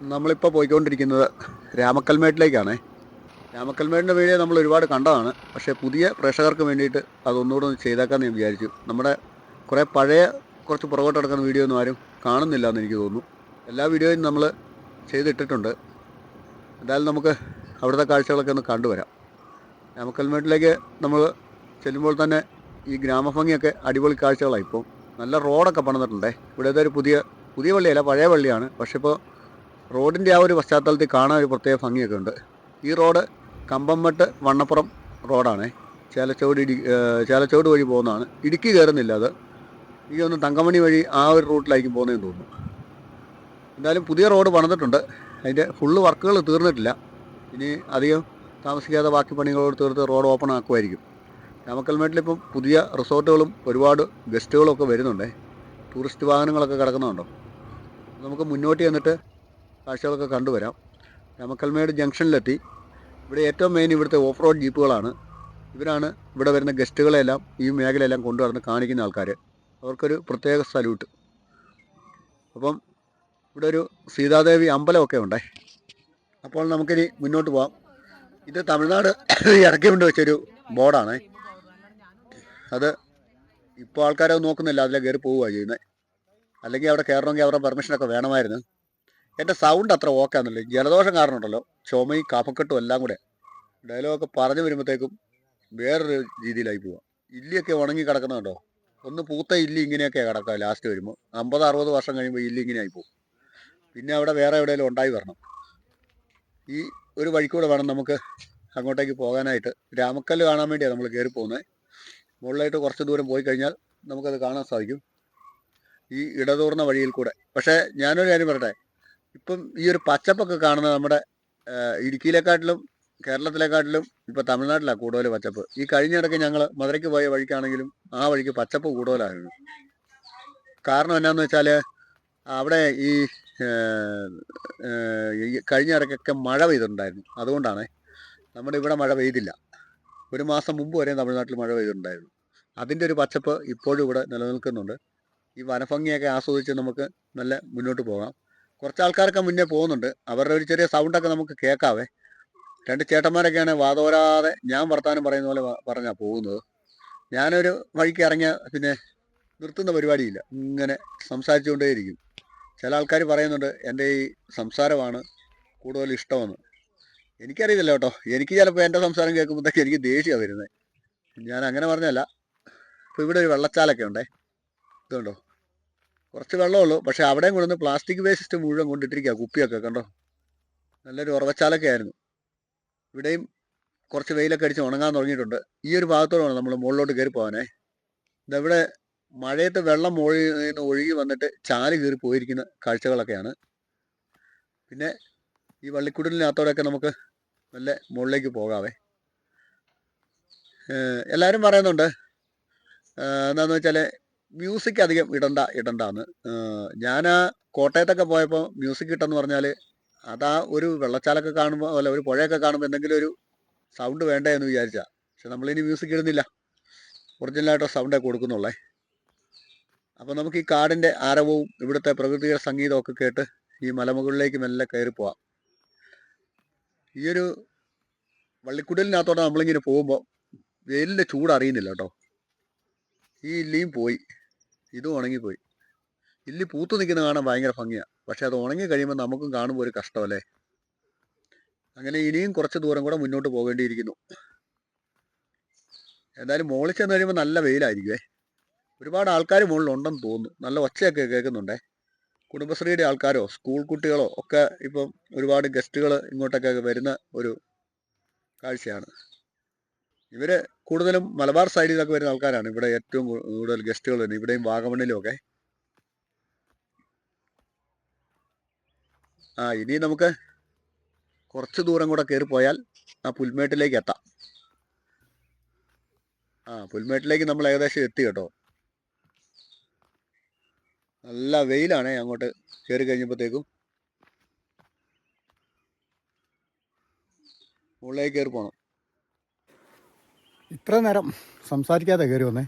നമ്മളിപ്പോൾ പോയിക്കൊണ്ടിരിക്കുന്നത് രാമക്കൽമേട്ടിലേക്കാണ്. രാമക്കൽമേടിന്റെ വീഡിയോ നമ്മൾ ഒരുപാട് കണ്ടതാണ്. പക്ഷേ പുതിയ പ്രേക്ഷകർക്ക് വേണ്ടിയിട്ട് അതൊന്നുകൂടെ ഒന്ന് ചെയ്തേക്കാമെന്ന് ഞാൻ വിചാരിച്ചു. നമ്മുടെ കുറേ പഴയ കുറച്ച് പുറകോട്ട് കിടക്കുന്ന വീഡിയോ ഒന്നും ആരും കാണുന്നില്ല എന്ന് എനിക്ക് തോന്നുന്നു. എല്ലാ വീഡിയോയും നമ്മൾ ചെയ്തിട്ടിട്ടുണ്ട്. എന്തായാലും നമുക്ക് അവിടുത്തെ കാഴ്ചകളൊക്കെ ഒന്ന് കണ്ടുവരാം. രാമക്കൽമേട്ടിലേക്ക് നമ്മൾ ചെല്ലുമ്പോൾ തന്നെ ഈ ഗ്രാമഭംഗിയൊക്കെ അടിപൊളി കാഴ്ചകളാണ് ഇപ്പോൾ നല്ല റോഡൊക്കെ പണിതിട്ടുണ്ടേ. ഇവിടെ ഒരു പുതിയ പുതിയ പള്ളിയല്ല പഴയ പള്ളിയാണ്. പക്ഷേ ഇപ്പോൾ റോഡിന്റെ ആ ഒരു പശ്ചാത്തലത്തിൽ കാണാൻ ഒരു പ്രത്യേക ഭംഗിയൊക്കെ ഉണ്ട്. ഈ റോഡ് കമ്പംമട്ട് വണ്ണപ്പുറം റോഡാണേ. ചേലച്ചോട് ഇടി ചേലച്ചോട് വഴി പോകുന്നതാണ്. ഇടുക്കി കയറുന്നില്ല അത്. ഈ ഒന്ന് തങ്കമണി വഴി ആ ഒരു റൂട്ടിലായിരിക്കും പോകുന്നതെന്ന് തോന്നുന്നു. എന്തായാലും പുതിയ റോഡ് പണിതിട്ടുണ്ട്. അതിന്റെ ഫുള്ള് വർക്കുകൾ തീർന്നിട്ടില്ല. ഇനി അധികം താമസിക്കാതെ ബാക്കി പണികളോട് തീർത്ത് റോഡ് ഓപ്പൺ ആക്കുമായിരിക്കും. രാമക്കൽമേട്ടിലിപ്പം പുതിയ റിസോർട്ടുകളും ഒരുപാട് ഗസ്റ്റുകളും ഒക്കെ വരുന്നുണ്ടേ. ടൂറിസ്റ്റ് വാഹനങ്ങളൊക്കെ കിടക്കുന്നുണ്ടോ? നമുക്ക് മുന്നോട്ട് ചെന്നിട്ട് കാഴ്ചകളൊക്കെ കണ്ടുവരാം. രാമക്കൽമേട് ജംഗ്ഷനിലെത്തി. ഇവിടെ ഏറ്റവും മെയിൻ ഇവിടുത്തെ ഓഫ് റോഡ് ജീപ്പുകളാണ്. ഇവരാണ് ഇവിടെ വരുന്ന ഗസ്റ്റുകളെല്ലാം ഈ മേഖലയെല്ലാം കൊണ്ടുവന്ന് കാണിക്കുന്ന ആൾക്കാർ അവർക്കൊരു പ്രത്യേക സല്യൂട്ട് അപ്പം ഇവിടെ ഒരു സീതാദേവി അമ്പലമൊക്കെ ഉണ്ടേ. അപ്പോൾ നമുക്കിനി മുന്നോട്ട് പോവാം. ഇത് തമിഴ്നാട് ഇറക്കി കൊണ്ട് വെച്ചൊരു ബോർഡാണ്. അത് ഇപ്പോൾ ആൾക്കാരത് നോക്കുന്നില്ല അതിലെ കയറി പോവുകയാണ് ചെയ്യുന്നത് അല്ലെങ്കിൽ അവിടെ കയറണമെങ്കിൽ അവരുടെ പെർമിഷനൊക്കെ വേണമായിരുന്നു. എന്റെ സൗണ്ട് അത്ര ഓക്കെ ആണെന്നില്ല. ജലദോഷം കാരണം ഉണ്ടല്ലോ. ചുമയും കഫക്കെട്ടും എല്ലാം കൂടെ. ഡയലോഗൊക്കെ പറഞ്ഞു വരുമ്പോഴത്തേക്കും വേറൊരു രീതിയിലായി പോവാം. ഇല്ലിയൊക്കെ ഉണങ്ങി കിടക്കുന്നുണ്ടോ ഒന്ന് പൂത്ത ഇല്ലി ഇങ്ങനെയൊക്കെ കിടക്കുക ലാസ്റ്റ് വരുമ്പോൾ അമ്പത് അറുപത് വർഷം കഴിയുമ്പോൾ ഇല്ലി ഇങ്ങനെ പോകും പിന്നെ അവിടെ വേറെ എവിടെയെങ്കിലും ഉണ്ടായി വരണം. ഈ ഒരു വഴിക്കൂടെ വേണം നമുക്ക് അങ്ങോട്ടേക്ക് പോകാനായിട്ട്. രാമക്കല്ല് കാണാൻ വേണ്ടിയാണ് നമ്മൾ കയറി പോകുന്നത് മുകളിലായിട്ട് കുറച്ച് ദൂരം പോയി കഴിഞ്ഞാൽ നമുക്കത് കാണാൻ സാധിക്കും. ഈ ഇടതൂർന്ന വഴിയിൽ കൂടെ. പക്ഷേ ഞാനൊരു കാര്യം പറയട്ടെ? ഇപ്പം ഈ ഒരു പച്ചപ്പൊക്കെ കാണുന്നത് നമ്മുടെ ഇടുക്കിയിലെക്കാട്ടിലും കേരളത്തിലെക്കാട്ടിലും ഇപ്പം തമിഴ്നാട്ടിലാണ് കൂടുതൽ പച്ചപ്പ്. ഈ കഴിഞ്ഞിടയ്ക്ക് ഞങ്ങൾ മധുരയ്ക്ക് പോയ വഴിക്കാണെങ്കിലും ആ വഴിക്ക് പച്ചപ്പ് കൂടുതലായിരുന്നു. കാരണം എന്നാന്ന് വെച്ചാൽ അവിടെ ഈ കഴിഞ്ഞ ഇടയ്ക്കൊക്കെ മഴ പെയ്തിട്ടുണ്ടായിരുന്നു. അതുകൊണ്ടാണ് നമ്മുടെ ഇവിടെ മഴ പെയ്തില്ല. ഒരു മാസം മുമ്പ് വരെ തമിഴ്നാട്ടിൽ മഴ പെയ്തിട്ടുണ്ടായിരുന്നു. അതിന്റെ ഒരു പച്ചപ്പ് ഇപ്പോഴും ഇവിടെ നിലനിൽക്കുന്നുണ്ട്. ഈ വനഭംഗിയൊക്കെ ആസ്വദിച്ച് നമുക്ക് നല്ല മുന്നോട്ട് പോകാം. കുറച്ച് ആൾക്കാരൊക്കെ മുന്നേ പോകുന്നുണ്ട്. അവരുടെ ഒരു ചെറിയ സൗണ്ടൊക്കെ നമുക്ക് കേൾക്കാവേ രണ്ട് ചേട്ടന്മാരൊക്കെയാണ് വാതോരാതെ ഞാൻ വർത്താനം പറയുന്ന പോലെ പറഞ്ഞാ പോകുന്നത്. ഞാനൊരു വഴിക്ക് ഇറങ്ങിയ പിന്നെ നിർത്തുന്ന പരിപാടിയില്ല. ഇങ്ങനെ സംസാരിച്ചുകൊണ്ടേയിരിക്കും. ചില ആൾക്കാർ പറയുന്നുണ്ട് എന്റെ ഈ സംസാരമാണ് കൂടുതൽ ഇഷ്ടമെന്ന്. എനിക്കറിയില്ല കേട്ടോ. എനിക്ക് ചിലപ്പോൾ എന്റെ സംസാരം കേൾക്കുമ്പോഴത്തേക്ക് എനിക്ക് ദേഷ്യമാണ് വരുന്നത് ഞാൻ അങ്ങനെ പറഞ്ഞല്ല. ഇപ്പോൾ ഇവിടെ ഒരു വെള്ളച്ചാലൊക്കെ ഉണ്ടേ. ഇതുണ്ടോ? കുറച്ച് വെള്ളമുള്ളൂ. പക്ഷെ അവിടെയും കൊണ്ടുവന്ന് പ്ലാസ്റ്റിക് വേസ്റ്റ് മുഴുവൻ കൊണ്ടിട്ടിരിക്കുക കുപ്പിയൊക്കെ കണ്ടോ? നല്ലൊരു ഉറവച്ചാലൊക്കെ ആയിരുന്നു. ഇവിടെയും കുറച്ച് വെയിലൊക്കെ അടിച്ച് ഉണങ്ങാൻ തുടങ്ങിയിട്ടുണ്ട്. ഈ ഒരു ഭാഗത്തോടാണ് നമ്മൾ മുകളിലോട്ട് കയറി പോകാനേ. ഇതവിടെ മഴയത്ത് വെള്ളം നിന്ന് ഒഴുകി വന്നിട്ട് ചാൽ കയറി പോയിരിക്കുന്ന കാഴ്ചകളൊക്കെയാണ്. പിന്നെ ഈ വള്ളിക്കുടലിനകത്തോടെയൊക്കെ നമുക്ക് നല്ല മുകളിലേക്ക് പോകാവേ. എല്ലാവരും പറയുന്നുണ്ട്. എന്താണെന്ന് വെച്ചാൽ മ്യൂസിക് അധികം ഇടണ്ട ഇടണ്ടാന്ന്. ഞാൻ കോട്ടയത്തൊക്കെ പോയപ്പോൾ മ്യൂസിക് ഇട്ടെന്ന് പറഞ്ഞാൽ അതാ ഒരു വെള്ളച്ചാലൊക്കെ കാണുമ്പോൾ അല്ല ഒരു പുഴയൊക്കെ കാണുമ്പോൾ എന്തെങ്കിലും ഒരു സൗണ്ട് വേണ്ടേ എന്ന് വിചാരിച്ചാ. പക്ഷെ നമ്മളിനി മ്യൂസിക് ഇടുന്നില്ല. ഒറിജിനലായിട്ട് സൗണ്ടേ കൊടുക്കുന്നുള്ളേ. അപ്പോൾ നമുക്ക് ഈ കാടിന്റെ ആരവവും ഇവിടുത്തെ പ്രകൃതിയുടെ സംഗീതമൊക്കെ കേട്ട് ഈ മലമുകളിലേക്ക് മെല്ലെ കയറി പോവാം. ഈ ഒരു വള്ളിക്കുടലിനകത്തോടെ നമ്മളിങ്ങനെ പോകുമ്പോൾ വെയിലിന്റെ ചൂട് അറിയുന്നില്ല കേട്ടോ. ഈ ഇല്ലിയും പോയി. ഇതും ഉണങ്ങിപ്പോയി. ഇല്ലി പൂത്തു നിൽക്കുന്ന കാണാൻ ഭയങ്കര ഭംഗിയാണ് പക്ഷെ അത് ഉണങ്ങി കഴിയുമ്പോൾ നമുക്കും കാണുമ്പോൾ ഒരു കഷ്ടമല്ലേ? അങ്ങനെ ഇനിയും കുറച്ച് ദൂരം കൂടെ മുന്നോട്ട് പോകേണ്ടിയിരിക്കുന്നു. എന്തായാലും മുകളിൽ ചെന്ന് കഴിയുമ്പോൾ നല്ല വെയിലായിരിക്കുമേ ഒരുപാട് ആൾക്കാർ മുകളിലുണ്ടെന്ന് തോന്നുന്നു. നല്ല ഒച്ചയൊക്കെ കേൾക്കുന്നുണ്ടേ. കുടുംബശ്രീയുടെ ആൾക്കാരോ സ്കൂൾ കുട്ടികളോ ഒക്കെ ഇപ്പം ഒരുപാട് ഗസ്റ്റുകൾ ഇങ്ങോട്ടൊക്കെ വരുന്ന ഒരു കാഴ്ചയാണ്. ഇവർ കൂടുതലും മലബാർ സൈഡിൽ നിന്നൊക്കെ വരുന്ന ആൾക്കാരാണ്. ഇവിടെ ഏറ്റവും കൂടുതൽ ഗസ്റ്റുകൾ വരുന്നത്. ഇവിടെയും വാഗമണ്ണിലും ഒക്കെ. ആ ഇനി നമുക്ക് കുറച്ച് ദൂരം കൂടെ കയറി പോയാൽ ആ പുൽമേട്ടിലേക്ക് എത്താം. ആ പുൽമേട്ടിലേക്ക് നമ്മൾ ഏകദേശം എത്തി കേട്ടോ. നല്ല വെയിലാണ് അങ്ങോട്ട് കയറി കഴിഞ്ഞപ്പോഴത്തേക്കും. മുകളിലേക്ക് കയറി പോകണം ഇത്ര നേരം സംസാരിക്കാതെ കയറി വന്നേ.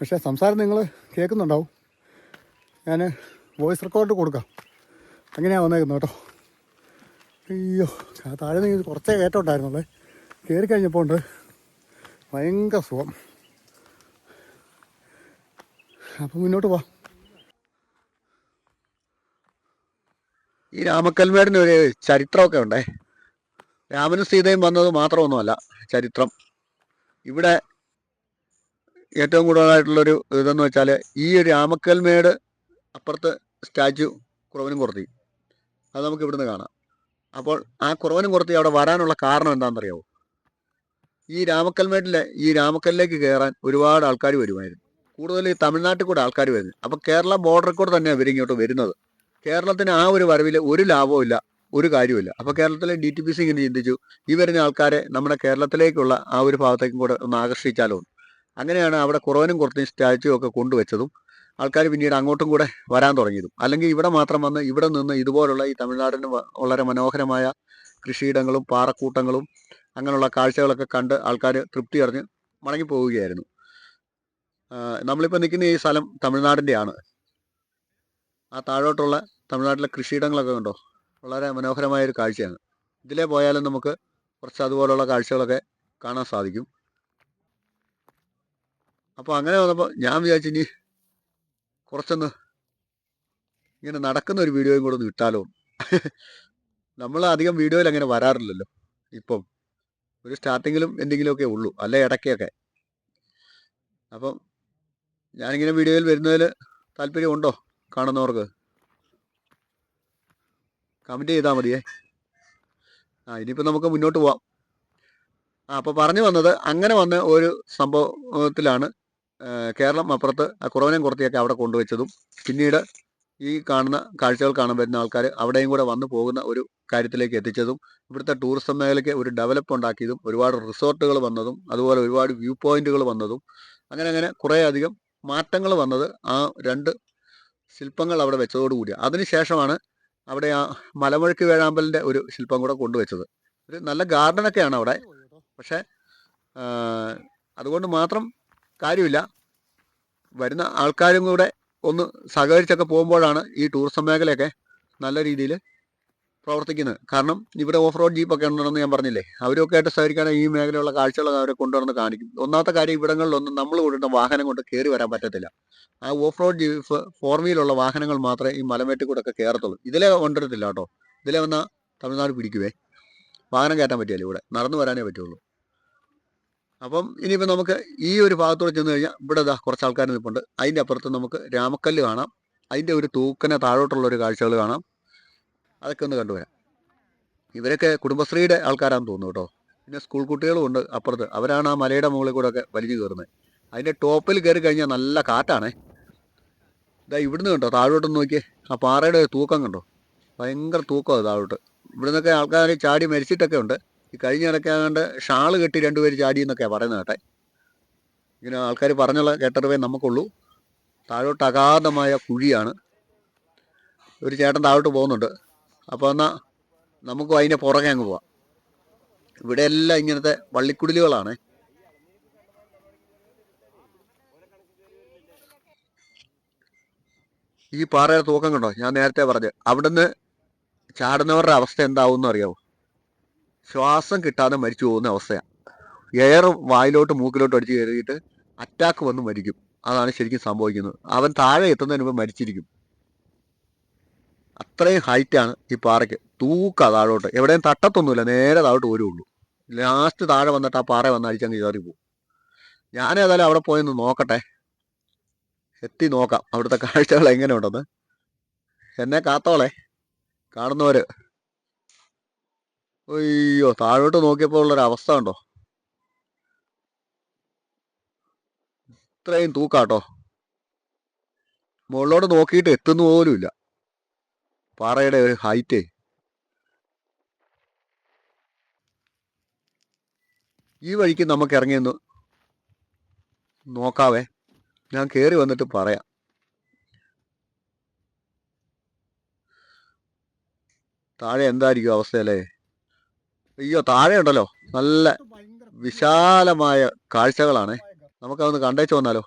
പക്ഷേ സംസാരം നിങ്ങൾ കേൾക്കുന്നുണ്ടാവും. ഞാൻ വോയിസ് റെക്കോർഡ് കൊടുക്കാം. അങ്ങനെയാണ് വന്നേക്കുന്നത് കേട്ടോ. അയ്യോ താഴെ നിന്ന് കുറച്ചേ കയറ്റം കയറി കഴിഞ്ഞപ്പോൾ ഉണ്ട് ഭയങ്കര സുഖം. അപ്പം മുന്നോട്ട് പോവാം. ഈ രാമക്കൽമേടിന് ഒരു ചരിത്രമൊക്കെ ഉണ്ടേ? രാമനും സീതയും വന്നത് മാത്രമൊന്നുമല്ല ചരിത്രം. ഇവിടെ ഏറ്റവും കൂടുതലായിട്ടുള്ളൊരു ഇതെന്ന് വെച്ചാൽ ഈ രാമക്കൽമേട് അപ്പുറത്ത് സ്റ്റാച്ചു കുറവനും കുറത്തി അത് നമുക്ക് ഇവിടുന്ന് കാണാം. അപ്പോൾ ആ കുറവനും കുറത്തി അവിടെ വരാനുള്ള കാരണം എന്താണെന്നറിയാമോ ഈ രാമക്കൽമേട്ടിലെ ഈ രാമക്കല്ലിലേക്ക് കയറാൻ ഒരുപാട് ആൾക്കാർ വരുമായിരുന്നു. കൂടുതൽ ഈ തമിഴ്നാട്ടിൽ കൂടെ ആൾക്കാർ വരുന്നത്. അപ്പോൾ കേരള ബോർഡറിൽ കൂടെ തന്നെയാണ് ഇവരിങ്ങോട്ട് വരുന്നത്. കേരളത്തിന് ആ ഒരു വരവിൽ ഒരു ലാഭവും ഇല്ല ഒരു കാര്യമില്ല അപ്പോൾ കേരളത്തിലെ ഡി ടി പി സി ഇങ്ങനെ ചിന്തിച്ചു. ഈ വരുന്ന ആൾക്കാരെ നമ്മുടെ കേരളത്തിലേക്കുള്ള ആ ഒരു ഭാഗത്തേക്കും കൂടെ ഒന്ന് ആകർഷിച്ചാലോ? അങ്ങനെയാണ് അവിടെ കുറവനും കുറച്ചും സ്റ്റാച്ചു ഒക്കെ കൊണ്ടുവച്ചതും ആൾക്കാർ പിന്നീട് അങ്ങോട്ടും കൂടെ വരാൻ തുടങ്ങിയതും. അല്ലെങ്കിൽ ഇവിടെ മാത്രം വന്ന് ഇവിടെ നിന്ന് ഇതുപോലുള്ള ഈ തമിഴ്നാടിന് വളരെ മനോഹരമായ കൃഷിയിടങ്ങളും പാറക്കൂട്ടങ്ങളും അങ്ങനെയുള്ള കാഴ്ചകളൊക്കെ കണ്ട് ആൾക്കാർ തൃപ്തി അറിഞ്ഞ് മടങ്ങി പോവുകയായിരുന്നു. നമ്മളിപ്പോൾ നിൽക്കുന്ന ഈ സ്ഥലം തമിഴ്നാടിന്റെയാണ് ആ താഴോട്ടുള്ള തമിഴ്നാട്ടിലെ കൃഷിയിടങ്ങളൊക്കെ കണ്ടോ? വളരെ മനോഹരമായ ഒരു കാഴ്ചയാണ്. ഇതിലേ പോയാലും നമുക്ക് കുറച്ച് അതുപോലുള്ള കാഴ്ചകളൊക്കെ കാണാൻ സാധിക്കും. അപ്പോൾ അങ്ങനെ വന്നപ്പോൾ ഞാൻ വിചാരിച്ചു ഇനി കുറച്ചൊന്ന് ഇങ്ങനെ നടക്കുന്ന ഒരു വീഡിയോയും കൂടെ ഒന്ന് ഇട്ടാലോ? നമ്മൾ അധികം വീഡിയോയിൽ അങ്ങനെ വരാറില്ലല്ലോ. ഇപ്പം ഒരു സ്റ്റാർട്ടിങ്ങിലും എന്തെങ്കിലുമൊക്കെ ഉള്ളൂ. അല്ലെ ഇടയ്ക്കൊക്കെ. അപ്പം ഞാനിങ്ങനെ വീഡിയോയിൽ വരുന്നതിൽ താല്പര്യമുണ്ടോ കാണുന്നവർക്ക്? കമന്റ് ചെയ്താൽ മതിയേ. ആ ഇനിയിപ്പോൾ നമുക്ക് മുന്നോട്ട് പോവാം. ആ അപ്പോൾ പറഞ്ഞു വന്നത് അങ്ങനെ വന്ന ഒരു സംഭവത്തിലാണ് കേരളം അപ്പുറത്ത് ആ കുറവനെയും കുറത്തിയൊക്കെ അവിടെ കൊണ്ടുവച്ചതും പിന്നീട് ഈ കാണുന്ന കാഴ്ചകൾ കാണാൻ വരുന്ന ആൾക്കാർ അവിടെയും കൂടെ വന്നു പോകുന്ന ഒരു കാര്യത്തിലേക്ക് എത്തിച്ചതും ഇവിടുത്തെ ടൂറിസം മേഖലയ്ക്ക് ഒരു ഡെവലപ്പ് ഉണ്ടാക്കിയതും ഒരുപാട് റിസോർട്ടുകൾ വന്നതും അതുപോലെ ഒരുപാട് വ്യൂ പോയിന്റുകൾ വന്നതും അങ്ങനെ അങ്ങനെ കുറേയധികം മാറ്റങ്ങൾ വന്നത് ആ രണ്ട് ശില്പങ്ങൾ അവിടെ വെച്ചതോടുകൂടിയാണ് അതിനുശേഷമാണ് അവിടെ ആ മലമുഴക്കി വേഴാമ്പലിന്റെ ഒരു ശില്പം കൂടെ കൊണ്ടുവച്ചത്. ഒരു നല്ല ഗാർഡനൊക്കെയാണ് അവിടെ. പക്ഷേ അതുകൊണ്ട് മാത്രം കാര്യമില്ല. വരുന്ന ആൾക്കാരും കൂടെ ഒന്ന് സഹകരിച്ചൊക്കെ പോകുമ്പോഴാണ് ഈ ടൂറിസം മേഖലയൊക്കെ നല്ല രീതിയിൽ പ്രവർത്തിക്കുന്നത് കാരണം ഇവിടെ ഓഫ് റോഡ് ജീപ്പൊക്കെ ഉണ്ടെന്ന് ഞാൻ പറഞ്ഞില്ലേ അവരൊക്കെ ആയിട്ട് സഹകരിക്കാൻ ഈ മേഖലയുള്ള കാഴ്ചകൾ അവരെ കൊണ്ടുവന്ന് കാണിക്കും. ഒന്നാമത്തെ കാര്യം ഇവിടങ്ങളിലൊന്നും നമ്മൾ കൊണ്ടിട്ട് വാഹനം കൊണ്ട് കയറി വരാൻ പറ്റത്തില്ല. ആ ഓഫ് റോഡ് ജീപ്പ് ഫോർ വീലുള്ള വാഹനങ്ങൾ മാത്രമേ ഈ മലമേട്ടിൽ കൂടെ ഒക്കെ കയറത്തുള്ളൂ. ഇതിലെ കൊണ്ടുവരത്തില്ല കേട്ടോ. ഇതിലെ വന്നാൽ തമിഴ്നാട് പിടിക്കുവേ. വാഹനം കയറ്റാൻ പറ്റിയല്ലോ ഇവിടെ. നടന്നു വരാനേ പറ്റുള്ളൂ. അപ്പം ഇനിയിപ്പോൾ നമുക്ക് ഈ ഒരു ഭാഗത്തോട് ചെന്ന് കഴിഞ്ഞാൽ ഇവിടെ ഇതാ കുറച്ച് ആൾക്കാർ നിൽപ്പുണ്ട്. അതിന്റെ അപ്പുറത്ത് നമുക്ക് രാമക്കല്ല് കാണാം. അതിന്റെ ഒരു തൂക്കനെ താഴോട്ടുള്ള ഒരു കാഴ്ചകൾ കാണാം. അതൊക്കെ ഒന്ന് കണ്ടുവരാം. ഇവരൊക്കെ കുടുംബശ്രീയുടെ ആൾക്കാരാണെന്ന് തോന്നുന്നു കേട്ടോ. പിന്നെ സ്കൂൾ കുട്ടികളും ഉണ്ട് അപ്പുറത്ത്. അവരാണ് ആ മലയുടെ മുകളിൽ കൂടെ ഒക്കെ വലിഞ്ഞു കയറുന്നത്. അതിന്റെ ടോപ്പിൽ കയറി കഴിഞ്ഞാൽ നല്ല കാറ്റാണേ. ഇതാ ഇവിടുന്ന് കണ്ടോ താഴോട്ട് നോക്കിയേ. ആ പാറയുടെ തൂക്കം കണ്ടോ? ഭയങ്കര തൂക്കമാണ് താഴോട്ട്. ഇവിടുന്നൊക്കെ ആൾക്കാർ ചാടി മരിച്ചിട്ടൊക്കെ ഉണ്ട്. ഈ കഴിഞ്ഞ ഇടയ്ക്കാണ്ട് ഷാൾ കെട്ടി രണ്ടുപേർ ചാടി എന്നൊക്കെയാണ് പറയുന്നത് കേട്ടെ. ഇങ്ങനെ ആൾക്കാർ പറഞ്ഞുള്ള കേട്ടറിവേ നമുക്കുള്ളൂ. താഴോട്ട് അഗാധമായ കുഴിയാണ്. ഒരു ചേട്ടൻ താഴോട്ട് പോകുന്നുണ്ട്. അപ്പോൾ എന്നാൽ നമുക്കും അതിന്റെ പുറകെ അങ്ങ് പോവാം. ഇവിടെ എല്ലാം ഇങ്ങനത്തെ വള്ളിക്കുടിലുകളാണ്. ഈ പാറയുടെ തൂക്കം കണ്ടോ? ഞാൻ നേരത്തെ പറഞ്ഞു. അവിടുന്ന് ചാടുന്നവരുടെ അവസ്ഥ എന്താവും അറിയാവോ? ശ്വാസം കിട്ടാതെ മരിച്ചു പോകുന്ന അവസ്ഥയാണ് എയർ വായിലോട്ട് മൂക്കിലോട്ട് അടിച്ച് കയറിയിട്ട് അറ്റാക്ക് വന്ന് മരിക്കും. അതാണ് ശരിക്കും സംഭവിക്കുന്നത്. അവൻ താഴെ എത്തുന്നതിന് മുമ്പ് മരിച്ചിരിക്കും. അത്രയും ഹൈറ്റാണ് ഈ പാറയ്ക്ക്. തൂക്ക താഴോട്ട്. എവിടെയും തട്ടത്തൊന്നുമില്ല. നേരെ താഴോട്ട് വരുള്ളൂ ലാസ്റ്റ് താഴെ വന്നിട്ട് ആ പാറ വന്ന് അടിച്ചങ്ങ് കയറി പോകും. ഞാൻ ഏതായാലും അവിടെ പോയൊന്ന് നോക്കട്ടെ. എത്തി നോക്കാം. അവിടുത്തെ കാഴ്ചകൾ എങ്ങനെയുണ്ടെന്ന്. എന്നെ കാത്തോളെ. കാണുന്നവര്. അയ്യോ താഴോട്ട് നോക്കിയപ്പോൾ ഉള്ളൊരു അവസ്ഥ ഉണ്ടോ ഇത്രയും തൂക്കാട്ടോ. മുകളിലോട്ട് നോക്കിയിട്ട് എത്തുന്ന പോലുമില്ല. പാറയുടെ ഒരു ഹൈറ്റ് ഈ വഴിക്ക് നമുക്ക് ഇറങ്ങിയെന്ന് നോക്കാവേ. ഞാൻ കയറി വന്നിട്ട് പറയാം. താഴെ എന്തായിരിക്കും അവസ്ഥയല്ലേ അയ്യോ താഴെ ഉണ്ടല്ലോ. നല്ല വിശാലമായ കാഴ്ചകളാണ്. നമുക്കതൊന്ന് കണ്ടേച്ച് വന്നാലോ?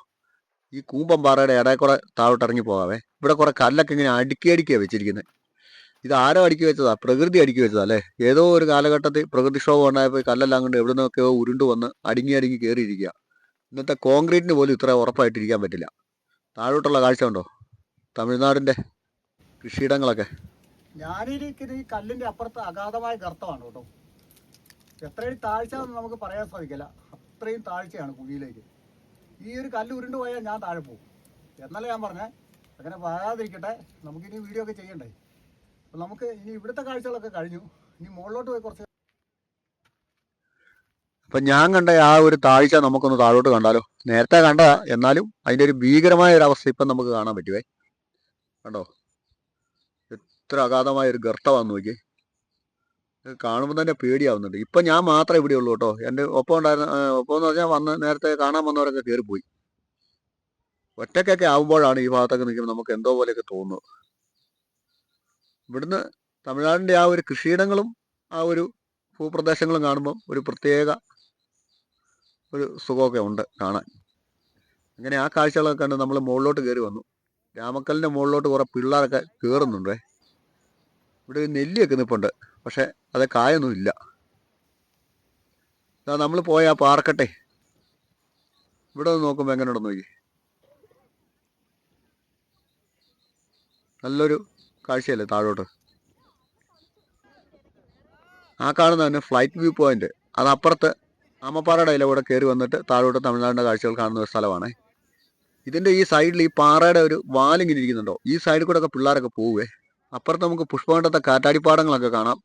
ഈ കൂമ്പം പാറയുടെ ഇടയിൽ കൂടെ താഴോട്ട് ഇറങ്ങി പോകാവേ. ഇവിടെ കുറെ കല്ലൊക്കെ ഇങ്ങനെ അടുക്കി അടുക്കിയാണ് വെച്ചിരിക്കുന്നത് ഇത് ആരോ അടുക്കി വെച്ചതാ? പ്രകൃതി അടുക്കി വെച്ചതാ അല്ലേ? ഏതോ ഒരു കാലഘട്ടത്തിൽ പ്രകൃതിക്ഷോഭം ഉണ്ടായപ്പോൾ കല്ലെല്ലാം കൊണ്ട് എവിടെ നിന്നൊക്കെയോ ഉരുണ്ടു വന്ന് അടുങ്ങി അടുങ്ങി കയറിയിരിക്കുക ഇന്നത്തെ കോൺക്രീറ്റിന് പോലും ഇത്ര ഉറപ്പായിട്ടിരിക്കാൻ പറ്റില്ല. താഴോട്ടുള്ള കാഴ്ച ഉണ്ടോ തമിഴ്നാടിന്റെ കൃഷിയിടങ്ങളൊക്കെ. ഞാനിരിക്കുന്ന ഈ കല്ലിന്റെ അപ്പുറത്ത് അഗാധമായ ഗർത്തമാണ് കേട്ടോ. എത്രയും താഴ്ച നമുക്ക് പറയാൻ സാധിക്കില്ല. അത്രയും താഴ്ചയാണ് കുഴിയിലേക്ക്. ഈ ഒരു കല്ല് ഉരുണ്ടു പോയാൽ ഞാൻ താഴെ പോകും. എന്നല്ല ഞാൻ പറഞ്ഞേ അങ്ങനെ പറയാതിരിക്കട്ടെ നമുക്കിനി വീഡിയോ ഒക്കെ ചെയ്യണ്ടേ? അപ്പം നമുക്ക് ഇനി ഇവിടുത്തെ കാഴ്ചകളൊക്കെ കഴിഞ്ഞു. ഇനി മുകളിലോട്ട് പോയി കുറച്ച് അപ്പം ഞാൻ കണ്ട ആ ഒരു താഴ്ച നമുക്കൊന്ന് താഴോട്ട് കണ്ടാലോ? നേരത്തെ കണ്ട എന്നാലും അതിന്റെ ഒരു ഭീകരമായ ഒരു അവസ്ഥ ഇപ്പം നമുക്ക് കാണാൻ പറ്റുവേ. കണ്ടോ? എത്ര അഗാധമായ ഒരു ഗർത്തമാണെന്ന് നോക്കി കാണുമ്പോൾ തന്നെ പേടിയാവുന്നുണ്ട്. ഇപ്പം ഞാൻ മാത്രമേ ഇവിടെ ഉള്ളൂ കേട്ടോ. എന്റെ ഒപ്പം ഉണ്ടായിരുന്ന ഒപ്പം എന്ന് പറഞ്ഞാൽ വന്ന് നേരത്തെ കാണാൻ വന്നവരൊക്കെ കയറിപ്പോയി. ഒറ്റക്കൊക്കെ ആവുമ്പോഴാണ് ഈ ഭാഗത്തൊക്കെ നിൽക്കുമ്പോൾ നമുക്ക് എന്തോ പോലെയൊക്കെ തോന്നുന്നത്. ഇവിടുന്ന് തമിഴ്നാടിന്റെ ആ ഒരു കൃഷിയിടങ്ങളും ആ ഒരു ഭൂപ്രദേശങ്ങളും കാണുമ്പോൾ ഒരു പ്രത്യേക ഒരു സുഖമൊക്കെ ഉണ്ട് കാണാൻ. അങ്ങനെ ആ കാഴ്ചകളൊക്കെ കണ്ട് നമ്മൾ മുകളിലോട്ട് കയറി വന്നു. രാമക്കലിന്റെ മുകളിലോട്ട് കുറേ പിള്ളേരൊക്കെ കയറുന്നുണ്ടേ. ഇവിടെ ഒരു നെല്ലിയൊക്കെ നിൽപ്പുണ്ട് പക്ഷേ അത് കായൊന്നും ഇല്ല. നമ്മൾ പോയ ആ പാർക്കട്ടെ ഇവിടെ ഒന്ന് നോക്കുമ്പോൾ എങ്ങനെയുണ്ടെന്ന് നോക്കി നല്ലൊരു കാഴ്ചയല്ലേ താഴോട്ട്? ആ കാണുന്ന തന്നെ ഫ്ലൈറ്റ് വ്യൂ പോയിന്റ് അത് അപ്പുറത്ത് അമ്മപ്പാറയുടെ ഇലകൂടെ കയറി വന്നിട്ട് താഴോട്ട് തമിഴ്നാടിന്റെ കാഴ്ചകൾ കാണുന്ന ഒരു സ്ഥലമാണ്. ഇതിന്റെ ഈ സൈഡിൽ ഈ പാറയുടെ ഒരു വാലിങ്ങനെ ഇരിക്കുന്നുണ്ടോ? ഈ സൈഡിൽ കൂടെ ഒക്കെ പിള്ളേരൊക്കെ പോവേ. അപ്പുറത്ത് നമുക്ക് പുഷ്പകണ്ഠത്തെ കാറ്റാടിപ്പാടങ്ങളൊക്കെ കാണാം.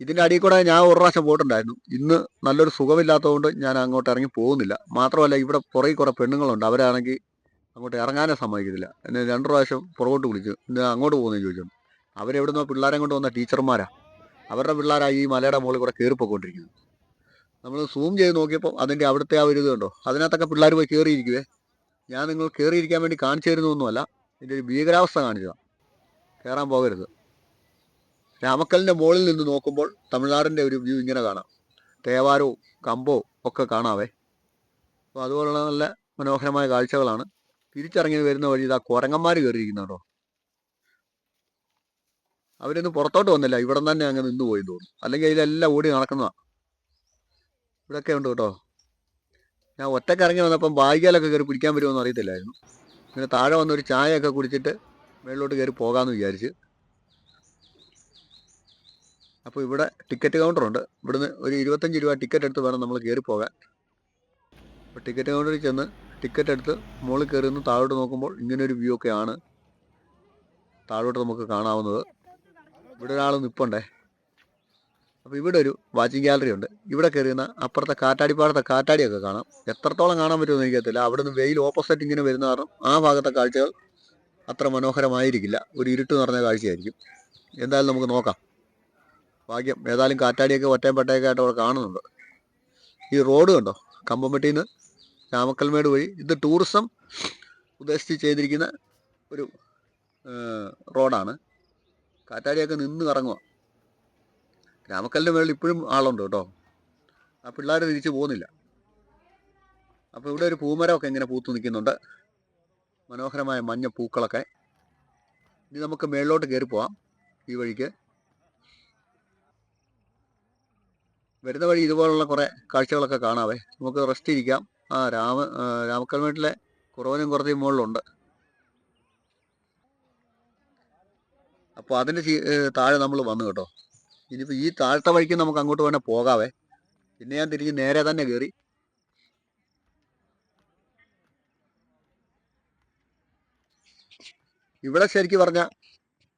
ഇതിന്റെ അടിയിൽ കൂടെ ഞാൻ ഒരു പ്രാവശ്യം പോയിട്ടുണ്ടായിരുന്നു. ഇന്ന് നല്ലൊരു സുഖമില്ലാത്തതുകൊണ്ട് ഞാൻ അങ്ങോട്ട് ഇറങ്ങി പോകുന്നില്ല. മാത്രമല്ല ഇവിടെ പുറകെ കുറേ പെണ്ണുങ്ങളുണ്ട്. അവരാണെങ്കിൽ അങ്ങോട്ട് ഇറങ്ങാനേ സമ്മതിക്കത്തില്ല. എന്നെ രണ്ട് പ്രാവശ്യം പുറകോട്ട് വിളിച്ചു ഇന്ന് അങ്ങോട്ട് പോകുന്നതെന്ന് ചോദിച്ചു. അവരെവിടുന്നോ പിള്ളേരെ കൊണ്ട് വന്ന ടീച്ചർമാരാ. അവരുടെ പിള്ളേരാണ് ഈ മലയുടെ മുകളിൽ കൂടെ കയറിപ്പോയിക്കൊണ്ടിരിക്കുന്നത് നമ്മൾ സൂം ചെയ്ത് നോക്കിയപ്പോൾ അതിന്റെ അവിടുത്തെ ആ ഒരു ഇത് കണ്ടോ? അതിനകത്തൊക്കെ പിള്ളേർ പോയി കയറിയിരിക്കുവേ ഞാൻ നിങ്ങൾ കയറിയിരിക്കാൻ വേണ്ടി കാണിച്ചു തരുന്നൊന്നുമല്ല ഇതിന്റെ ഒരു ഭീകരാവസ്ഥ കാണിച്ചതാണ് കയറാൻ പോകരുത്. രാമക്കലിന്റെ മുകളിൽ നിന്ന് നോക്കുമ്പോൾ തമിഴ്നാടിന്റെ ഒരു വ്യൂ ഇങ്ങനെ കാണാം. തേവാരവും കമ്പോ ഒക്കെ കാണാവേ. അപ്പോൾ അതുപോലുള്ള നല്ല മനോഹരമായ കാഴ്ചകളാണ് തിരിച്ചിറങ്ങി വരുന്ന വഴി ഇതാ കുരങ്ങന്മാർ കയറിയിരിക്കുന്നുണ്ടോ അവരൊന്നും പുറത്തോട്ട് വന്നില്ല. ഇവിടെ തന്നെ അങ്ങ് നിന്ന് പോയി തോന്നും അല്ലെങ്കിൽ ഇതിലെല്ലാം ഓടി നടക്കുന്നതാണ് ഇവിടെയൊക്കെ ഉണ്ട് കേട്ടോ. ഞാൻ ഒറ്റയ്ക്ക് ഇറങ്ങി വന്നപ്പം ബാഗിലൊക്കെ കയറി പിടിക്കാൻ പറ്റുമെന്ന് അറിയത്തില്ലായിരുന്നു. ഇങ്ങനെ താഴെ വന്നൊരു ചായയൊക്കെ കുടിച്ചിട്ട് മേളിലോട്ട് കയറി പോകാമെന്ന് വിചാരിച്ച്. അപ്പോൾ ഇവിടെ ടിക്കറ്റ് കൗണ്ടറുണ്ട് ഇവിടുന്ന് ഒരു ഇരുപത്തഞ്ച് രൂപ ടിക്കറ്റ് എടുത്ത് വേണം നമ്മൾ കയറി പോകാൻ. അപ്പോൾ ടിക്കറ്റ് കൗണ്ടറിൽ ചെന്ന് ടിക്കറ്റ് എടുത്ത് മുകളിൽ കയറി നിന്ന് താഴോട്ട് നോക്കുമ്പോൾ ഇങ്ങനൊരു വ്യൂ ആണ് താഴോട്ട് നമുക്ക് കാണാവുന്നത്. ഇവിടെ ഒരാൾ നിൽപ്പുണ്ടേ അപ്പോൾ ഇവിടെ ഒരു വാച്ചിങ് ഗാലറി ഉണ്ട്. ഇവിടെ കയറിയുന്ന അപ്പുറത്തെ കാറ്റാടിപ്പാടത്തെ കാറ്റാടിയൊക്കെ കാണാം. എത്രത്തോളം കാണാൻ പറ്റുമെന്ന് എനിക്കത്തില്ല അവിടെ നിന്ന് വെയിൽ ഓപ്പോസിറ്റ് ഇങ്ങനെ വരുന്ന കാരണം ആ ഭാഗത്തെ കാഴ്ചകൾ അത്ര മനോഹരമായിരിക്കില്ല. ഒരു ഇരുട്ട് നിറഞ്ഞ കാഴ്ചയായിരിക്കും. എന്തായാലും നമുക്ക് നോക്കാം. ഭാഗ്യം ഏതായാലും കാറ്റാടിയൊക്കെ ഒറ്റയും പട്ടയൊക്കെ ആയിട്ട് അവിടെ കാണുന്നുണ്ട്. ഈ റോഡ് കണ്ടോ? കമ്പംപെട്ടിയിൽ നിന്ന് രാമക്കൽമേട് വഴി ഇത് ടൂറിസം ഉദ്ദേശിച്ച് ചെയ്തിരിക്കുന്ന ഒരു റോഡാണ് കാറ്റാടിയൊക്കെ നിന്ന് കറങ്ങുക രാമക്കല്ലിന്റെ മേളിൽ ഇപ്പോഴും ആളുണ്ട് കേട്ടോ. ആ പിള്ളേർ തിരിച്ചു പോകുന്നില്ല. അപ്പോൾ ഇവിടെ ഒരു പൂമരമൊക്കെ ഇങ്ങനെ പൂത്തു നിൽക്കുന്നുണ്ട്. മനോഹരമായ മഞ്ഞ പൂക്കളൊക്കെ. ഇനി നമുക്ക് മേളിലോട്ട് കയറി പോവാം ഈ വഴിക്ക്. വരുന്ന വഴി ഇതുപോലുള്ള കുറേ കാഴ്ചകളൊക്കെ കാണാവേ. നമുക്ക് റെസ്റ്റ് ഇരിക്കാം. ആ രാമ രാമക്കൽമേട്ടിലെ കുറവനും കുറച്ചും മുകളിലുണ്ട്. അപ്പോൾ അതിന്റെ താഴെ നമ്മൾ വന്നു കേട്ടോ. ഇനിയിപ്പോൾ ഈ താഴത്തെ വഴിക്ക് നമുക്ക് അങ്ങോട്ട് വേണേൽ പോകാവേ. പിന്നെ ഞാൻ തിരിഞ്ഞ് നേരെ തന്നെ കയറി ഇവിടെ ശരിക്കും പറഞ്ഞാൽ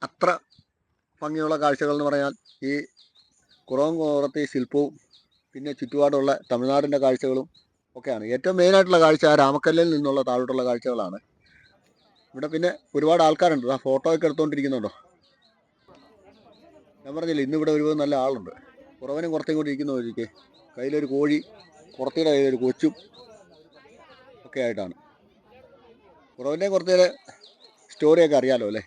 അത്ര ഭംഗിയുള്ള കാഴ്ചകൾ എന്ന് പറഞ്ഞാൽ ഈ കുറവും കുറത്തെ ശില്പവും പിന്നെ ചുറ്റുപാടുള്ള തമിഴ്നാടിന്റെ കാഴ്ചകളും ഒക്കെയാണ്. ഏറ്റവും മെയിനായിട്ടുള്ള കാഴ്ച ആ രാമക്കല്ലിൽ നിന്നുള്ള താഴോട്ടുള്ള കാഴ്ചകളാണ്. ഇവിടെ പിന്നെ ഒരുപാട് ആൾക്കാരുണ്ട്. ആ ഫോട്ടോ ഒക്കെ എടുത്തുകൊണ്ടിരിക്കുന്നുണ്ടോ ഞാൻ പറഞ്ഞില്ല ഇന്നിവിടെ ഒരുപാട് നല്ല ആളുണ്ട്. കുറവനും കുറച്ചും കൂടി ഇരിക്കുന്ന ഒരിക്കൽ കയ്യിലൊരു കോഴി കുറത്തിയുടെ കയ്യിലൊരു കൊച്ചും ഒക്കെ ആയിട്ടാണ്. കുറവന്റെ കുറത്തിയുടെ സ്റ്റോറിയൊക്കെ അറിയാലോ അല്ലേ?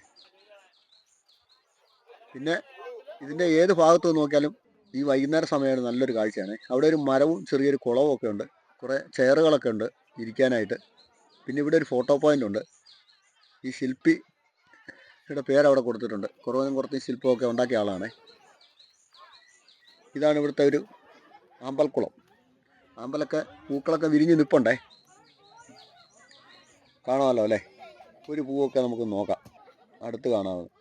പിന്നെ ഇതിന്റെ ഏത് ഭാഗത്ത് നോക്കിയാലും ഈ വൈകുന്നേര സമയമാണ് നല്ലൊരു കാഴ്ചയാണ്. അവിടെ ഒരു മരവും ചെറിയൊരു കുളവും ഒക്കെ ഉണ്ട്. കുറേ ചെയറുകളൊക്കെ ഉണ്ട് ഇരിക്കാനായിട്ട്. പിന്നെ ഇവിടെ ഒരു ഫോട്ടോ പോയിന്റ് ഉണ്ട്. ഈ ശില്പി ഇവിടെ പേരവിടെ കൊടുത്തിട്ടുണ്ട്. കുറവനും കുറച്ച് ശില്പമൊക്കെ ഉണ്ടാക്കിയ ആളാണ്. ഇതാണ് ഇവിടുത്തെ ഒരു ആമ്പൽക്കുളം. ആമ്പലൊക്കെ പൂക്കളൊക്കെ വിരിഞ്ഞ് നിൽപ്പുണ്ടേ കാണാമല്ലോ അല്ലേ? ഒരു പൂവൊക്കെ നമുക്ക് നോക്കാം. അടുത്ത് കാണാവുന്നത്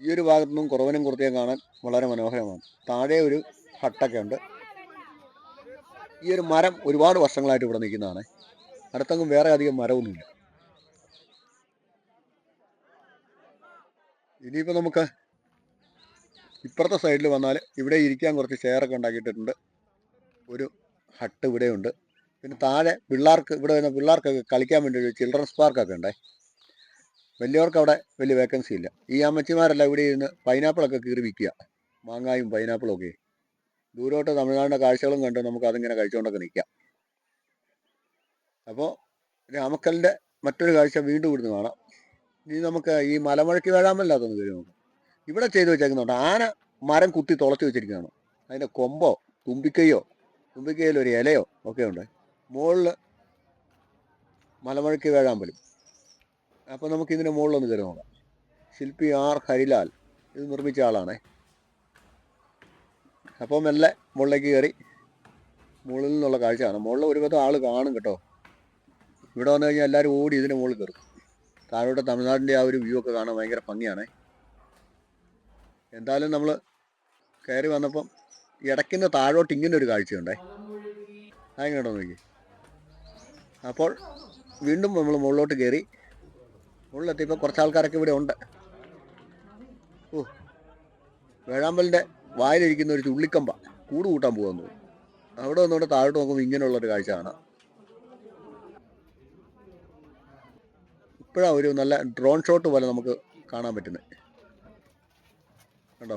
ഈ ഒരു ഭാഗത്തു നിന്നും കുറവനും കുറത്തിയും കാണാൻ വളരെ മനോഹരമാണ്. താഴെ ഒരു ഹട്ടൊക്കെ ഉണ്ട്. ഈ ഒരു മരം ഒരുപാട് വർഷങ്ങളായിട്ട് ഇവിടെ നിൽക്കുന്നതാണ്. അടുത്തെങ്കിലും വേറെ അധികം മരമൊന്നുമില്ല. ഇനിയിപ്പോൾ നമുക്ക് ഇപ്പുറത്തെ സൈഡിൽ വന്നാൽ ഇവിടെ ഇരിക്കാൻ കുറച്ച് ചെയറൊക്കെ ഉണ്ടാക്കിയിട്ടുണ്ട് ഒരു ഹട്ട് ഇവിടെയുണ്ട്. പിന്നെ താഴെ പിള്ളേർക്ക് ഇവിടെ വരുന്ന പിള്ളേർക്കൊക്കെ കളിക്കാൻ വേണ്ടി ഒരു ചിൽഡ്രൻസ് പാർക്കൊക്കെ ഉണ്ടേ. വലിയവർക്ക് അവിടെ വലിയ വേക്കൻസി ഇല്ല. ഈ അമ്മച്ചിമാരെല്ലാം ഇവിടെ ഇരുന്ന് പൈനാപ്പിളൊക്കെ കീറി വിൽക്കുക. മാങ്ങായും പൈനാപ്പിളും ഒക്കെ. ദൂരോട്ട് തമിഴ്നാടിന്റെ കാഴ്ചകളും കണ്ട് നമുക്ക് അതിങ്ങനെ കഴിച്ചുകൊണ്ടൊക്കെ നിൽക്കാം. അപ്പോൾ രാമക്കലിന്റെ മറ്റൊരു കാഴ്ച വീണ്ടും ഇവിടുന്ന് കാണാം. ഇനി നമുക്ക് ഈ മലമഴയ്ക്ക് വേഴാമല്ലാത്തൊന്ന് വരും നമുക്ക്. ഇവിടെ ചെയ്ത് വെച്ചേക്കുന്നുണ്ട് ആന മരം കുത്തി തുളച്ച് വെച്ചിരിക്കുകയാണ്. അതിന്റെ കൊമ്പോ തുമ്പിക്കൈയോ തുമ്പിക്കൈയിൽ ഒരു ഇലയോ ഒക്കെ ഉണ്ട്. മുകളിൽ മലമഴയ്ക്ക് വേഴാമ്പലും അപ്പോൾ നമുക്ക് ഇതിന്റെ മുകളിലൊന്ന് കയറി നോക്കാം. ശില്പി ആർ ഹരിലാൽ ഇത് നിർമ്മിച്ച ആളാണേ. അപ്പോൾ മെല്ലെ മുകളിലേക്ക് കയറി. മുകളിൽ നിന്നുള്ള കാഴ്ചയാണ്. മുകളിൽ ഒരുവിധം ആൾ കാണും കേട്ടോ. ഇവിടെ വന്നു കഴിഞ്ഞാൽ എല്ലാവരും ഓടി ഇതിന്റെ മുകളിൽ കയറും. താഴോട്ട് തമിഴ്നാടിന്റെ ആ ഒരു വ്യൂ ഒക്കെ കാണാൻ ഭയങ്കര ഭംഗിയാണേ. എന്തായാലും നമ്മൾ കയറി വന്നപ്പം ഇടയ്ക്കുന്ന താഴോട്ട് ഇങ്ങനെ ഒരു കാഴ്ചയുണ്ടേ. അതെങ്ങനെയാണോ നോക്കി. അപ്പോൾ വീണ്ടും നമ്മൾ മുകളിലോട്ട് കയറി. മുകളിലെത്തിയപ്പോൾ കുറച്ച് ആൾക്കാരൊക്കെ ഇവിടെ ഉണ്ട്. ഓ വേഴാമ്പലിന്റെ വായിലിരിക്കുന്ന ഒരു ചുള്ളിക്കമ്പ കൂട് കൂട്ടാൻ പോകാൻ തോന്നുന്നു അവിടെ വന്നുകൊണ്ട് താഴോട്ട് നോക്കുമ്പോൾ ഇങ്ങനെയുള്ളൊരു കാഴ്ച കാണാം ഇപ്പോഴാണ് ഒരു നല്ല ഡ്രോൺ ഷോട്ട് പോലെ നമുക്ക് കാണാൻ പറ്റുന്നത്. കണ്ടോ?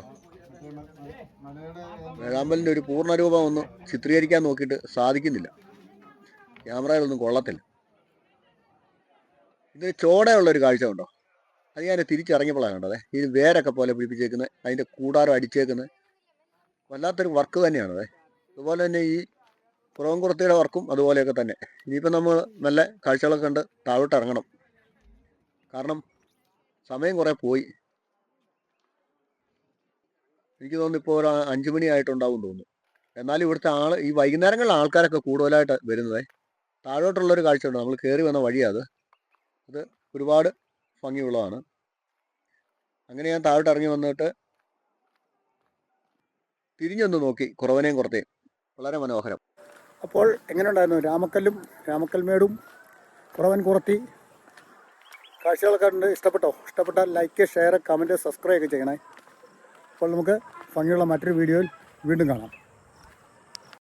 വേഴാമ്പലിന്റെ ഒരു പൂർണരൂപം ഒന്ന് ചിത്രീകരിക്കാൻ നോക്കിയിട്ട് സാധിക്കുന്നില്ല. ക്യാമറയിലൊന്നും കൊള്ളത്തില്ല. ഇത് ചോടയുള്ളൊരു കാഴ്ച ഉണ്ടോ അത് ഞാൻ തിരിച്ചിറങ്ങിയപ്പോഴാണ് കണ്ടത്. ഇത് വേരൊക്കെ പോലെ പിടിപ്പിച്ചേക്കുന്നത് അതിന്റെ കൂടാരം അടിച്ചേക്കുന്നത് വല്ലാത്തൊരു വർക്ക് തന്നെയാണത് അതുപോലെ തന്നെ ഈ പുറംകുറത്തിയുടെ വർക്കും അതുപോലെയൊക്കെ തന്നെ. ഇനിയിപ്പോൾ നമ്മൾ നല്ല കാഴ്ചകളൊക്കെ കണ്ട് താഴോട്ട് ഇറങ്ങണം. കാരണം സമയം കുറേ പോയി. എനിക്ക് തോന്നുന്നു ഇപ്പോൾ ഒരു അഞ്ച് മണിയായിട്ടുണ്ടാവും തോന്നുന്നു. എന്നാലും ഇവിടുത്തെ ആൾ ഈ വൈകുന്നേരങ്ങളിൽ ആൾക്കാരൊക്കെ കൂടുതലായിട്ട് വരുന്നത്. താഴോട്ടുള്ളൊരു കാഴ്ചയുണ്ട് നമ്മൾ കയറി വന്ന വഴിയാണ് അത്. അത് ഒരുപാട് ഭംഗിയുള്ളതാണ്. അങ്ങനെ ഞാൻ താഴോട്ട് ഇറങ്ങി വന്നിട്ട് തിരിഞ്ഞൊന്ന് നോക്കി. കുറവനെയും കുറത്തേയും വളരെ മനോഹരം. അപ്പോൾ എങ്ങനെയുണ്ടായിരുന്നു? രാമക്കല്ലും രാമക്കൽമേടും കുറവൻ കുറത്തി. കാഴ്ചകളൊക്കെ ഇഷ്ടപ്പെട്ടോ? ഇഷ്ടപ്പെട്ടാൽ ലൈക്ക് ഷെയർ കമന്റ് സബ്സ്ക്രൈബ് ഒക്കെ ചെയ്യണേ. അപ്പോൾ നമുക്ക് ഭംഗിയുള്ള മറ്റൊരു വീഡിയോയിൽ വീണ്ടും കാണാം.